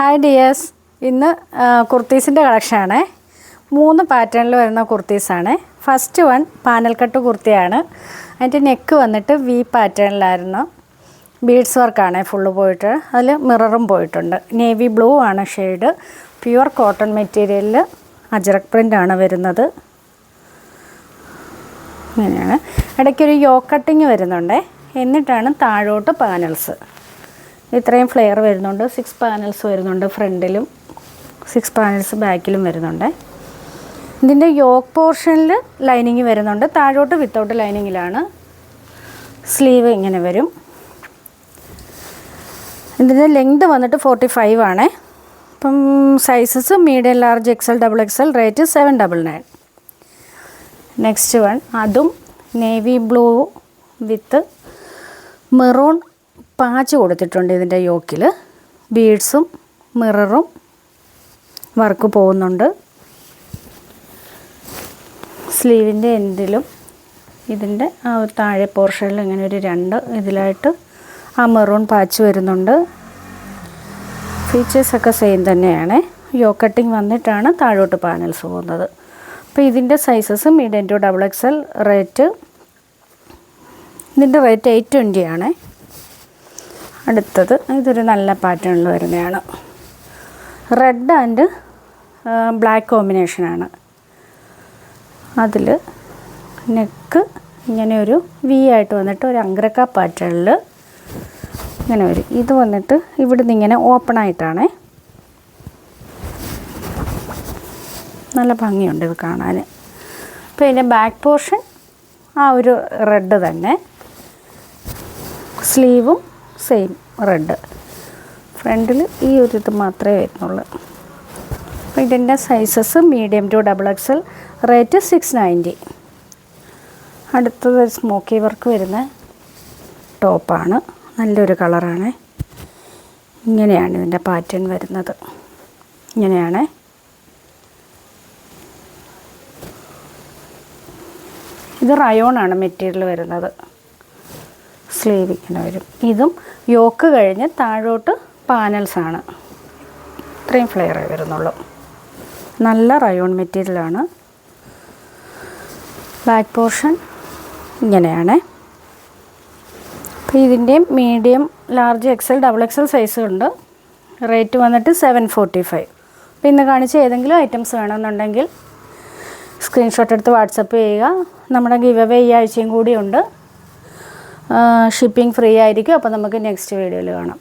Hi dears ഇന്ന് കുർത്തീസിന്റെ കളക്ഷനാണ്. മൂന്ന് പാറ്റേണിൽ വരുന്ന കുർത്തീസാണ്. ഫസ്റ്റ് വൺ പാനൽ കട്ട് കുർത്തിയാണ്. അതിന്റെ നെക്ക് വന്നിട്ട് വി പാറ്റേണിലായിരുന്നു. ബീഡ്സ് വർക്കാണ് ഫുള്ള് പോയിട്ട്. അതിൽ മിററും പോയിട്ടുണ്ട്. നേവി ബ്ലൂ ആണ് ഷെയ്ഡ് പ്യുവർ കോട്ടൺ മെറ്റീരിയലിൽ അജറക് ആണ് വരുന്നത്. ഇങ്ങനെയാണ്. ഇടയ്ക്കൊരു യോ കട്ടിങ് വരുന്നുണ്ട്. എന്നിട്ടാണ് താഴോട്ട് പാനൽസ് ഇത്രയും ഫ്ലെയർ വരുന്നുണ്ട്. സിക്സ് പാനൽസ് വരുന്നുണ്ട് ഫ്രണ്ടിലും. സിക്സ് പാനൽസ് ബാക്കിലും വരുന്നുണ്ട്. ഇതിന്റെ യോക്ക് പോർഷനിൽ ലൈനിങ് വരുന്നുണ്ട്. താഴോട്ട് വിത്തൗട്ട് ലൈനിങ്ങിലാണ് സ്ലീവ് ഇങ്ങനെ വരും. ഇതിന്റെ ലെങ്ത് വന്നിട്ട് ഫോർട്ടി ഫൈവ് ആണ് അപ്പം sizes medium large XL double XL rate seven double nine next one അതും navy blue with maroon patch കൊടുത്തിട്ടുണ്ട് ഇതിന്റെ യോക്കിൽ ബീഡ്സും മിററും വർക്ക് പോകുന്നുണ്ട്. സ്ലീവിന്റെ എൻഡിലും ഇതിന്റെ ആ താഴെ പോർഷനിൽ ഇങ്ങനെ ഒരു രണ്ട് ഇതിലായിട്ട് ആ മെറൂൺ പാച്ച് വരുന്നുണ്ട്. ഫീച്ചേഴ്സൊക്കെ സെയിം തന്നെയാണ്. യോ കട്ടിങ് വന്നിട്ടാണ് താഴോട്ട് പാനൽസ് പോകുന്നത്. അപ്പോൾ ഇതിന്റെ sizes medium to double X L rate ഇതിന്റെ റേറ്റ് എയ്റ്റ് ട്വന്റി ആണ്. അടുത്തത് ഇതൊരു നല്ല പാറ്റേണിൽ വരുന്നതാണ്. റെഡ് ആൻഡ് ബ്ലാക്ക് കോമ്പിനേഷനാണ് അതിൽ നെക്ക് ഇങ്ങനെ ഒരു വി ആയിട്ട് വന്നിട്ട് ഒരു അങ്കരക്ക പാറ്റേണിൽ ഇങ്ങനെ വരും. ഇത് വന്നിട്ട് ഇവിടുന്ന് ഇങ്ങനെ ഓപ്പൺ ആയിട്ടാണ്. നല്ല ഭംഗിയുണ്ട് ഇത് കാണാൻ അപ്പോൾ ഇതിന്റെ ബാക്ക് പോർഷൻ ആ ഒരു റെഡ് തന്നെ. സ്ലീവും സെയിം റെഡ്. ഫ്രണ്ടിൽ ഈ ഒരു ഇത് മാത്രമേ വരുന്നുള്ളൂ. അപ്പോൾ ഇതിന്റെ sizes medium to double XL rate six ninety അടുത്തത് സ്മോക്കി വർക്ക് വരുന്ന ടോപ്പാണ് നല്ലൊരു കളറാണ് ഇങ്ങനെയാണ് ഇതിന്റെ പാറ്റേൺ വരുന്നത്. ഇങ്ങനെയാണ്. ഇത് റയോണാണ് മെറ്റീരിയൽ വരുന്നത്. സ്ലീവ് ഇങ്ങനെ വരും ഇതും യോക്ക് കഴിഞ്ഞ് താഴോട്ട് പാനൽസാണ് ഇത്രയും ഫ്ലെയറേ വരുന്നുള്ളൂ. നല്ല റയോൺ മെറ്റീരിയലാണ് ബാക്ക് പോർഷൻ ഇങ്ങനെയാണ്. അപ്പോൾ ഇതിന്റെയും medium large XL double XL സൈസുണ്ട് rate വന്നിട്ട് സെവൻ ഫോർട്ടി ഫൈവ് അപ്പോൾ ഇന്ന് കാണിച്ച ഏതെങ്കിലും ഐറ്റംസ് വേണമെന്നുണ്ടെങ്കിൽ സ്ക്രീൻഷോട്ട് എടുത്ത് വാട്സപ്പ് ചെയ്യുക. നമ്മുടെ ഗിവ് അവേ ഈ ആഴ്ചയും കൂടിയുണ്ട് ഷിപ്പിംഗ് ഫ്രീ ആയിരിക്കും. അപ്പോൾ നമുക്ക് നെക്സ്റ്റ് വീഡിയോയിൽ കാണാം.